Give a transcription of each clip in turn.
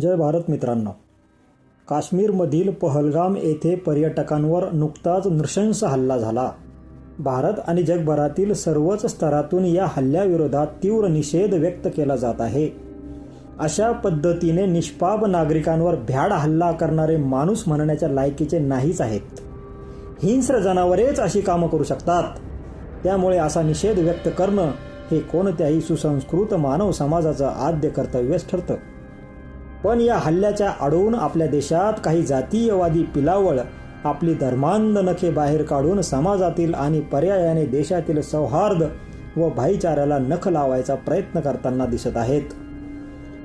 जय भारत मित्रांनो. काश्मीरमधील पहलगाम येथे पर्यटकांवर नुकताच नृशंस हल्ला झाला. भारत आणि जगभरातील सर्वच स्तरातून या हल्ल्याविरोधात तीव्र निषेध व्यक्त केला जात आहे. अशा पद्धतीने निष्पाप नागरिकांवर भ्याड हल्ला करणारे माणूस म्हणण्याच्या लायकीचे नाहीच आहेत. हिंस्र जनावरेच अशी कामं करू शकतात. त्यामुळे असा निषेध व्यक्त करणं हे कोणत्याही सुसंस्कृत मानव समाजाचं आद्य कर्तव्यच ठरतं. पण या हल्ल्याच्या आडून आपल्या देशात काही जातीयवादी पिलावळ आपली धर्मांध नखे बाहेर काढून समाजातील आणि पर्यायाने देशातील सौहार्द व भाईचाऱ्याला नख लावायचा प्रयत्न करताना दिसत आहेत.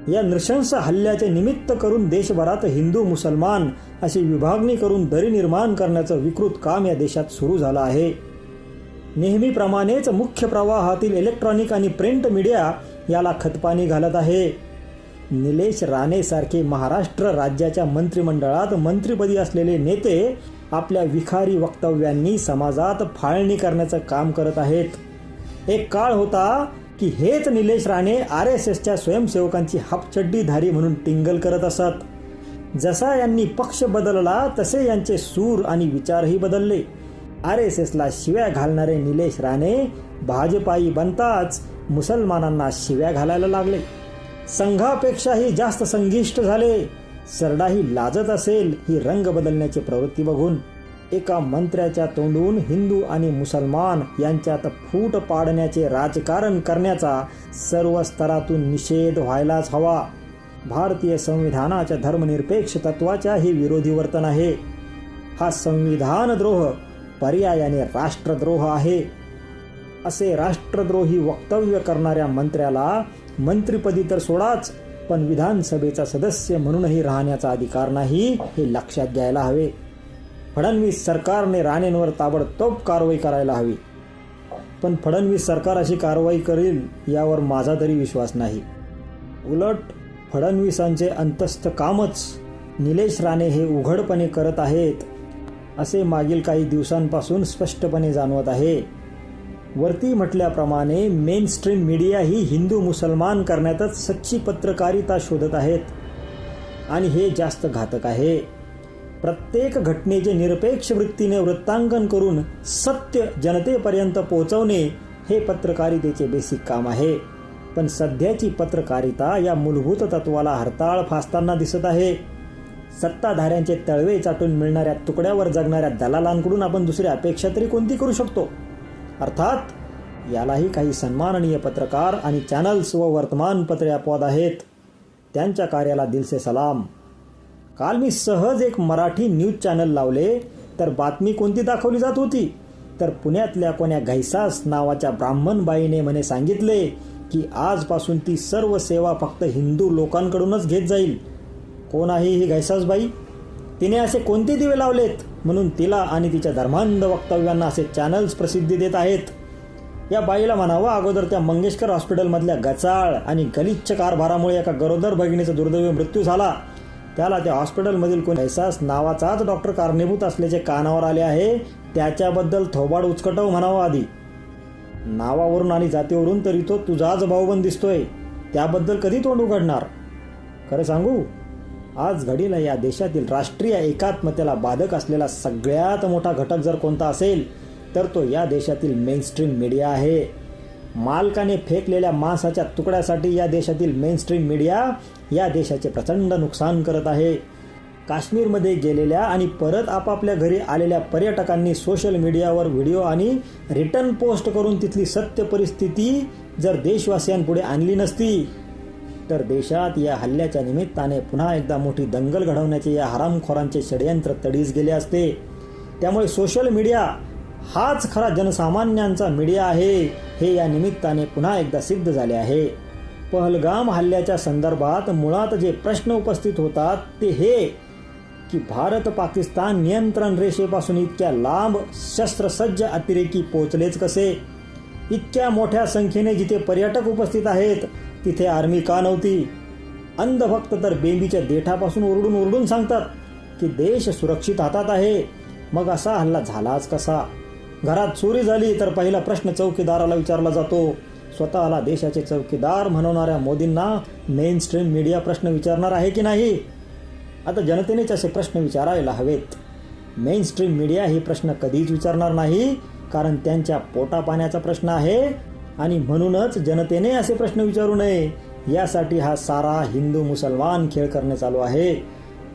या नृशंस हल्ल्याचे निमित्त करून देशभरात हिंदू मुसलमान अशी विभागणी करून दरी निर्माण करण्याचं विकृत काम या देशात सुरू झालं आहे. नेहमीप्रमाणेच मुख्य प्रवाहातील इलेक्ट्रॉनिक आणि प्रिंट मीडिया याला खतपाणी घालत आहे. निलेश राणेसारखे महाराष्ट्र राज्याच्या मंत्रिमंडळात मंत्रिपदी असलेले नेते आपल्या विखारी वक्तव्यांनी समाजात फाळणी करण्याचं काम करत आहेत. एक काळ होता की हेच निलेश राणे आर एस एसच्या स्वयंसेवकांची हापचड्डीधारी म्हणून टिंगल करत असत. जसा यांनी पक्ष बदलला तसे यांचे सूर आणि विचारही बदलले. आर एस एसला शिव्या घालणारे निलेश राणे भाजपाई बनताच मुसलमानांना शिव्या घालायला लागले. संघापेक्षाही जास्त संघिष्ट झाले. सरडाही लाजत असेल ही रंग बदलण्याची प्रवृत्ती बघून. एका मंत्र्याच्या तोंडून हिंदू आणि मुसलमान यांच्यात फूट पाडण्याचे राजकारण करण्याचा सर्व स्तरातून निषेध व्हायलाच हवा. भारतीय संविधानाच्या धर्मनिरपेक्ष तत्वाच्या हे विरोधी वर्तन आहे. हा संविधानद्रोह पर्यायाने राष्ट्रद्रोह आहे. असे राष्ट्रद्रोही वक्तव्य करणाऱ्या मंत्र्याला मंत्रिपदी तर सोडाच पण विधानसभेचा सदस्य म्हणूनही राहण्याचा अधिकार नाही हे लक्षात घ्यायला हवे. फडणवीस सरकारने राणेंवर ताबडतोब कारवाई करायला हवी. पण फडणवीस सरकार अशी कारवाई करेल यावर माझा तरी विश्वास नाही. उलट फडणवीसांचे अंतस्थ कामच निलेश राणे हे उघडपणे करत आहेत असे मागील काही दिवसांपासून स्पष्टपणे जाणवत आहे. वरती म्हटल्याप्रमाणे मेन स्ट्रीम मीडिया ही हिंदू मुसलमान करण्यातच सच्ची पत्रकारिता शोधत आहेत. आणि हे जास्त घातक आहे. प्रत्येक घटनेचे निरपेक्ष वृत्तीने वृत्तांकन करून सत्य जनतेपर्यंत पोहोचवणे हे पत्रकारितेचे बेसिक काम आहे. पण सध्याची पत्रकारिता या मूलभूत तत्वाला हरताळ फासताना दिसत आहे. सत्ताधाऱ्यांचे तळवे चाटून मिळणाऱ्या तुकड्यावर जगणाऱ्या दलालांकडून आपण दुसरी अपेक्षा तरी कोणती करू शकतो? अर्थात यालाही काही सन्माननीय पत्रकार आणि चॅनल्स व वर्तमानपत्रे अपवाद आहेत. त्यांच्या कार्याला दिलसे सलाम. काल मी सहज एक मराठी न्यूज चॅनल लावले तर बातमी कोणती दाखवली जात होती? तर पुण्यातल्या कोण्या घैसास नावाच्या ब्राह्मण बाईने म्हणे सांगितले की आजपासून ती सर्व सेवा फक्त हिंदू लोकांकडूनच घेत जाईल. कोण आहे ही घैसासबाई तिने असे कोणते दिवे लावलेत? म्हणून तिला आणि तिच्या धर्मांध वक्तव्यांना असे चॅनल्स प्रसिद्धी देत आहेत. या बाईला म्हणावं अगोदर त्या मंगेशकर हॉस्पिटलमधल्या गचाळ आणि गलिच्छ कारभारामुळे एका गरोदर भगिनीचा दुर्दैवी मृत्यू झाला. त्याला त्या हॉस्पिटलमधील कोण ऐसास नावाचाच डॉक्टर कारणीभूत असल्याचे कानावर आले आहे. त्याच्याबद्दल थोबाड उचकटव म्हणावं आधी. नावावरून आणि जातीवरून तरी तो तुझाच भाऊबंद दिसतोय. त्याबद्दल कधी तोंड उघडणार? खरं सांगू? आज घडीला या देशातील राष्ट्रीय एकात्मतेला बाधक असलेला सगळ्यात मोठा घटक जर कोणता असेल तर तो या देशातील मेनस्ट्रीम मीडिया आहे. मालकाने फेकलेल्या मांसाच्या तुकड्यासाठी या देशातील मेनस्ट्रीम मीडिया या देशाचे प्रचंड नुकसान करत आहे. काश्मीरमध्ये गेलेल्या आणि परत आपापल्या घरी आलेल्या पर्यटकांनी सोशल मीडियावर व्हिडिओ आणि रिटर्न पोस्ट करून तिथली सत्य परिस्थिती जर देशवासियांपुढे आणली नसती तर देशात या हल्ल्याच्या निमित्ताने पुन्हा एकदा मोठी दंगल घडवण्याचे या हरामखोरांचे षडयंत्र तडीस गेले असते. त्यामुळे सोशल मीडिया हाच खरा जनसामान्यांचा मीडिया आहे हे या निमित्ताने पुन्हा एकदा सिद्ध झाले आहे. पहलगाम हल्ल्याच्या संदर्भात मुळात जे प्रश्न उपस्थित होतात ते हे की भारत पाकिस्तान नियंत्रण रेषेपासून इतक्या लांब शस्त्रसज्ज अतिरेकी पोचलेच कसे? इतक्या मोठ्या संख्येने जिथे पर्यटक उपस्थित आहेत तिथे आर्मी का नव्हती? अंधभक्त तर बेंबीच्या देठापासून ओरडून ओरडून सांगतात की देश सुरक्षित हातात आहे मग असा हल्ला झालाच कसा? घरात चोरी झाली तर पहिला प्रश्न चौकीदाराला विचारला जातो. स्वतःला देशाचे चौकीदार म्हणवणाऱ्या मोदींना मेन स्ट्रीम मीडिया प्रश्न विचारणार आहे की नाही? आता जनतेनेच असे प्रश्न विचारायला हवेत. मेन स्ट्रीम मीडिया हे प्रश्न कधीच विचारणार नाही कारण त्यांच्या पोटापाण्याचा प्रश्न आहे. आणि म्हणूनच जनतेने असे प्रश्न विचारू नये. यासाठी हा सारा हिंदू मुसलमान खेळ करणे चालू आहे.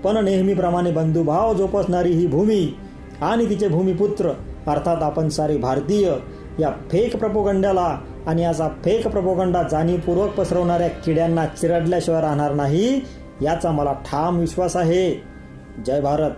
पण नेहमीप्रमाणे बंधुभाव जोपासणारी ही भूमी आणि तिचे भूमिपुत्र अर्थात आपण सारे भारतीय या फेक प्रपोगंड्याला आणि याचा फेक प्रपोगंडा जाणीवपूर्वक पसरवणाऱ्या किड्यांना चिरडल्याशिवाय राहणार नाही याचा मला ठाम विश्वास आहे. जय भारत.